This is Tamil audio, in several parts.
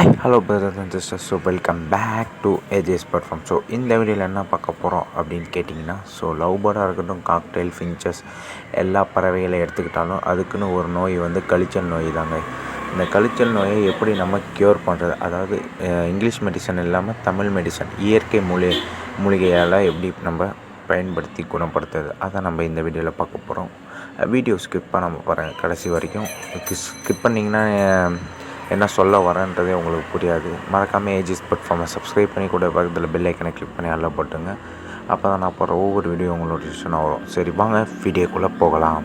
Hi hello brothers and sisters so welcome back to AJ's perform so இந்த வீடியோவில் என்ன பார்க்க போகிறோம் அப்படின்னு கேட்டிங்கன்னா ஸோ லவ் பேர்டாக இருக்கட்டும் காக்டெயில் ஃபின்ச்சஸ் எல்லா பறவைகளை எடுத்துக்கிட்டாலும் அதுக்குன்னு ஒரு நோய் வந்து கழிச்சல் நோய் தாங்க. இந்த கழிச்சல் நோயை எப்படி நம்ம க்யூர் பண்ணுறது அதாவது இங்கிலீஷ் மெடிசன் இல்லாமல் தமிழ் மெடிசன் இயற்கை மூலிகை மூலிகையால் எப்படி நம்ம பயன்படுத்தி குணப்படுத்துறது? அதை நம்ம இந்த வீடியோவில் பார்க்க போகிறோம் வீடியோ ஸ்கிப் பண்ணாமல் பாருங்கள் கடைசி வரைக்கும் ஸ்கிப் பண்ணிங்கன்னா என்ன சொல்ல வரேன்றதே உங்களுக்கு புரியாது. மறக்காமல் ஏஜிஸ் பட்ஃபார்மை சப்ஸ்கிரைப் பண்ணி கூட பக்கத்தில் பெல் ஐக்கனை கிளிக் பண்ணி அல்ல போட்டுங்க. அப்போ தான் நான் போகிற ஒவ்வொரு வீடியோ உங்களோட நோட்டிஃபிகேஷனாக வரும். சரி வாங்க வீடியோக்குள்ளே போகலாம்.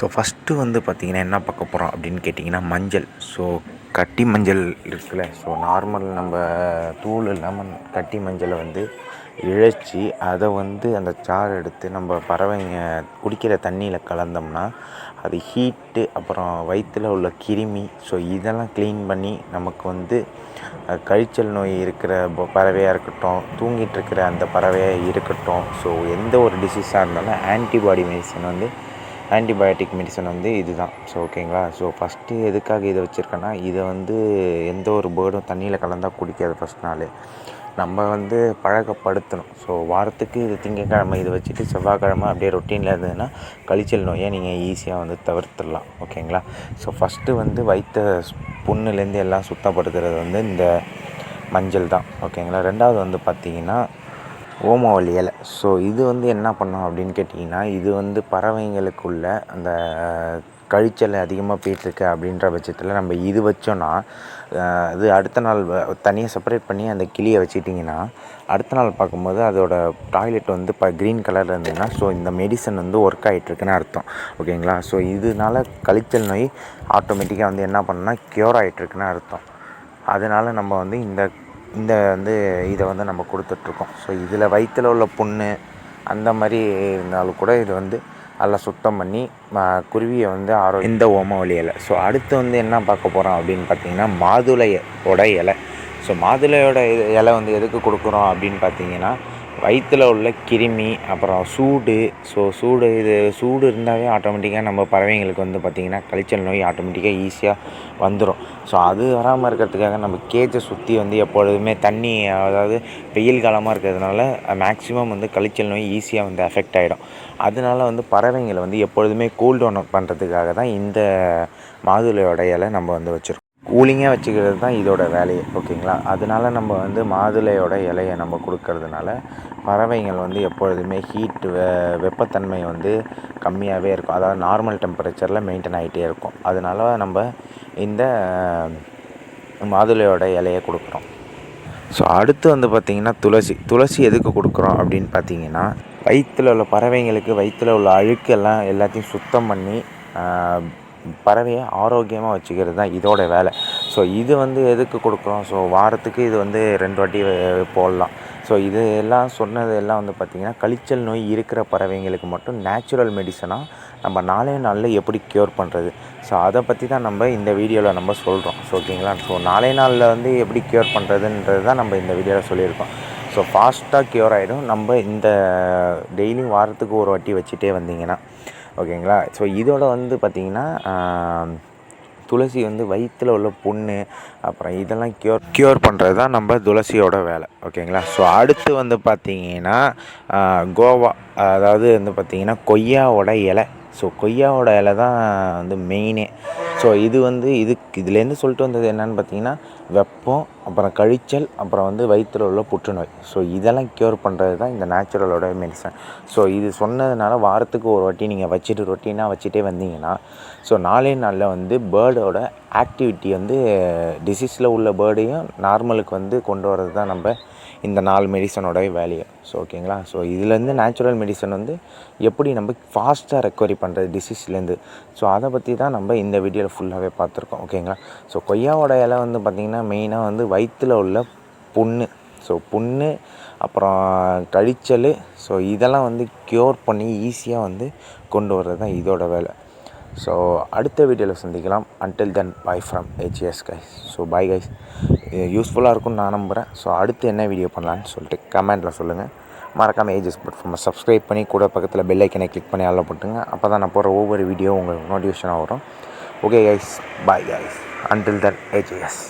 ஸோ ஃபஸ்ட்டு வந்து பார்த்திங்கன்னா என்ன பார்க்க போகிறோம் அப்படின்னு கேட்டிங்கன்னா மஞ்சள். ஸோ கட்டி மஞ்சள் இருக்குல்ல. ஸோ நார்மல் நம்ம தூள் இல்லாமல் கட்டி மஞ்சளை வந்து இழைச்சி அதை வந்து அந்த சாறு எடுத்து நம்ம பறவைங்க குடிக்கிற தண்ணியில் கலந்தோம்னா அது ஹீட்டு அப்புறம் வயிற்றில் உள்ள கிருமி. ஸோ இதெல்லாம் க்ளீன் பண்ணி நமக்கு வந்து கழிச்சல் நோய் இருக்கிற பறவையாக இருக்கட்டும் தூங்கிட்டு இருக்கிற அந்த பறவையாக இருக்கட்டும். ஸோ எந்த ஒரு டிசீஸாக இருந்தாலும் ஆன்டிபாடி மெடிசன் வந்து ஆன்டிபயோட்டிக் மெடிசன் வந்து இதுதான். ஸோ ஓகேங்களா ஸோ ஃபஸ்ட்டு எதுக்காக இதை வச்சுருக்கேன்னா இதை வந்து எந்த ஒரு பேர்டும் தண்ணியில் கலந்தால் குடிக்காது ஃபஸ்ட் நாள். நம்ம வந்து பழக்கப்படுத்தணும். ஸோ வாரத்துக்கு இது திங்கக்கிழமை இதை வச்சுட்டு செவ்வாய்க்கிழமை அப்படியே ரொட்டீனில் இருந்ததுன்னா கழிச்சல் நோயை நீங்கள் ஈஸியாக வந்து தவிர்த்துடலாம். ஓகேங்களா ஸோ ஃபஸ்ட்டு வந்து வைத்த புண்ணுலேருந்து எல்லாம் சுத்தப்படுத்துறது வந்து இந்த மஞ்சள் தான். ஓகேங்களா ரெண்டாவது வந்து பார்த்திங்கன்னா ஓமவல்லி இலை. ஸோ இது வந்து என்ன பண்ணோம் அப்படின்னு கேட்டிங்கன்னா இது வந்து பறவைங்களுக்குள்ள அந்த கழிச்சல் அதிகமாக போயிட்டுருக்கு அப்படின்ற பட்சத்தில் நம்ம இது வச்சோன்னா அது அடுத்த நாள் தனியாக செப்பரேட் பண்ணி அந்த கிளியை வச்சுட்டிங்கன்னா அடுத்த நாள் பார்க்கும்போது அதோட டாய்லெட் வந்து இப்போ க்ரீன் கலரில் இருந்ததுன்னா ஸோ இந்த மெடிசன் வந்து ஒர்க் ஆகிட்டுருக்குன்னு அர்த்தம். ஓகேங்களா ஸோ இதனால கழிச்சல் நோய் ஆட்டோமேட்டிக்காக வந்து என்ன பண்ணுன்னா க்யூர் ஆகிட்டுருக்குன்னு அர்த்தம். அதனால் நம்ம வந்து இந்த இந்த வந்து இதை வந்து நம்ம கொடுத்துட்ருக்கோம். ஸோ இதில் வயிற்றில் உள்ள புண்ணு அந்த மாதிரி இருந்தாலும் கூட இது வந்து நல்லா சுத்தம் பண்ணி ம, குருவியை வந்து ஆரோ இந்த ஓமவழி இலை. ஸோ அடுத்து வந்து என்ன பார்க்க போகிறோம் அப்படின்னு பார்த்தீங்கன்னா மாதுளையோட இலை. ஸோ மாதுளையோட இலை வந்து எதுக்கு கொடுக்குறோம் அப்படின்னு பார்த்தீங்கன்னா வயிற்றில் உள்ள கிருமி அப்புறம் சூடு. ஸோ சூடு இது சூடு இருந்தாவே ஆட்டோமேட்டிக்காக நம்ம பறவைங்களுக்கு வந்து பார்த்திங்கன்னா கழிச்சல் நோய் ஆட்டோமேட்டிக்காக ஈஸியாக வந்துடும் ஸோ அது வராமல் இருக்கிறதுக்காக நம்ம கேஜை சுற்றி வந்து எப்பொழுதுமே தண்ணி அதாவது வெயில் காலமாக இருக்கிறதுனால மேக்ஸிமம் வந்து கழிச்சல் நோய் ஈஸியாக வந்து அஃபெக்ட் ஆகிடும் அதனால வந்து பறவைங்களை வந்து எப்பொழுதுமே கூல் டவுன் பண்ணுறதுக்காக தான் இந்த மாதுளையோட இலை நம்ம வந்து வச்சுருக்கோம். கூலிங்காக வச்சுக்கிறது தான் இதோட வேலையே ஓகேங்களா? அதனால நம்ம வந்து மாதுளையோட இலையை நம்ம கொடுக்கறதுனால பறவைகள் வந்து எப்பொழுதுமே ஹீட் வெ வெப்பத்தன்மை வந்து கம்மியாகவே இருக்கும். அதாவது நார்மல் டெம்பரேச்சரில் மெயின்டைன் ஆகிட்டே இருக்கும். அதனால நம்ம இந்த மாதுளையோட இலையை கொடுக்குறோம். ஸோ அடுத்து வந்து பார்த்திங்கன்னா துளசி. துளசி எதுக்கு கொடுக்குறோம் அப்படின்னு பார்த்தீங்கன்னா வயிற்றில் உள்ள பறவைங்களுக்கு வயிற்றில் உள்ள அழுக்கெல்லாம் எல்லாத்தையும் சுத்தம் பண்ணி பறவையை ஆரோக்கியமாக வச்சுக்கிறது தான் இதோட வேலை. ஸோ இது வந்து எதுக்கு கொடுக்குறோம்? ஸோ வாரத்துக்கு இது வந்து ரெண்டு வாட்டி போடலாம். ஸோ இது எல்லாம் சொன்னது எல்லாம் வந்து பார்த்திங்கன்னா கழிச்சல் நோய் இருக்கிற பறவைங்களுக்கு மட்டும் நேச்சுரல் மெடிசனாக நம்ம நாளே நாளில் எப்படி க்யூர் பண்ணுறது ஸோ அதை பற்றி தான் நம்ம இந்த வீடியோவில் நம்ம சொல்கிறோம் ஸோ ஓகேங்களா? ஸோ நாளே நாளில் வந்து எப்படி க்யூர் பண்ணுறதுன்றது தான் நம்ம இந்த வீடியோவில் சொல்லியிருக்கோம். ஸோ ஃபாஸ்ட்டாக க்யூர் ஆகிடும் நம்ம இந்த டெய்லியும் வாரத்துக்கு ஒரு வாட்டி வச்சுட்டே வந்தீங்கன்னா ஓகேங்களா? ஸோ இதோட வந்து பார்த்திங்கன்னா துளசி வந்து வயிற்றில் உள்ள புண்ணு அப்புறம் இதெல்லாம் க்யூர் க்யூர் பண்ணுறது தான் நம்ம துளசியோட வேலை. ஓகேங்களா? ஸோ அடுத்து வந்து பார்த்திங்கன்னா கோவா அதாவது வந்து பார்த்திங்கன்னா கொய்யாவோட இலை. ஸோ கொய்யாவோட இலை தான் வந்து மெயினே ஸோ இது வந்து இதுக்கு இதுலேருந்து சொல்லிட்டு வந்தது என்னன்னு பார்த்தீங்கன்னா வெப்பம் அப்புறம் கழிச்சல் அப்புறம் வந்து வயிற்றில் உள்ள புற்றுநோய். ஸோ இதெல்லாம் க்யூர் பண்ணுறது தான் இந்த நேச்சுரலோட மெடிசன் ஸோ இது சொன்னதுனால வாரத்துக்கு ஒரு வாட்டி நீங்கள் வச்சுட்டு ரொட்டீனாக வச்சுட்டே வந்தீங்கன்னா ஸோ நாளே நாளில் வந்து பேர்டோட ஆக்டிவிட்டி வந்து டிசீஸில் உள்ள பேர்டையும் நார்மலுக்கு வந்து கொண்டு வரது தான் நம்ம இந்த நாலு மெடிசனோட வேலையை ஸோ ஓகேங்களா ஸோ இதுலேருந்து நேச்சுரல் மெடிசன் வந்து எப்படி நம்ம ஃபாஸ்ட்டாக ரெக்கவரி பண்ணுறது டிசீஸ்லேருந்து ஸோ அதை பற்றி தான் நம்ம இந்த வீடியோவில் ஃபுல்லாகவே பார்த்துருக்கோம். ஓகேங்களா ஸோ கொய்யாவோட இலை வந்து பார்த்திங்கன்னா மெயினாக வந்து வயிற்றில் உள்ள புண்ணு. ஸோ புண்ணு அப்புறம் கழிச்சல். ஸோ இதெல்லாம் வந்து க்யூர் பண்ணி ஈஸியாக வந்து கொண்டு வர்றது தான் இதோட வேலை. ஸோ அடுத்த வீடியோவில் சந்திக்கலாம். Until then bye from HS guys so bye guys யூஸ்ஃபுல்லாக இருக்கும்னு நான் நம்புகிறேன் ஸோ அடுத்து என்ன வீடியோ பண்ணலான்னு சொல்லிட்டு கமெண்ட்டில் சொல்லுங்கள் மறக்காமல் ஏஜஸ் பிளாட்ஃபார்மை சப்ஸ்கிரைப் பண்ணி கூட பக்கத்தில் பெல் ஐக்கனை கிளிக் பண்ணி அதில் போட்டுங்க அப்போ தான் நான் போகிற ஒவ்வொரு வீடியோ உங்களுக்கு நோட்டிஃபிகேஷனாக வரும். Okay guys bye guys until then AGS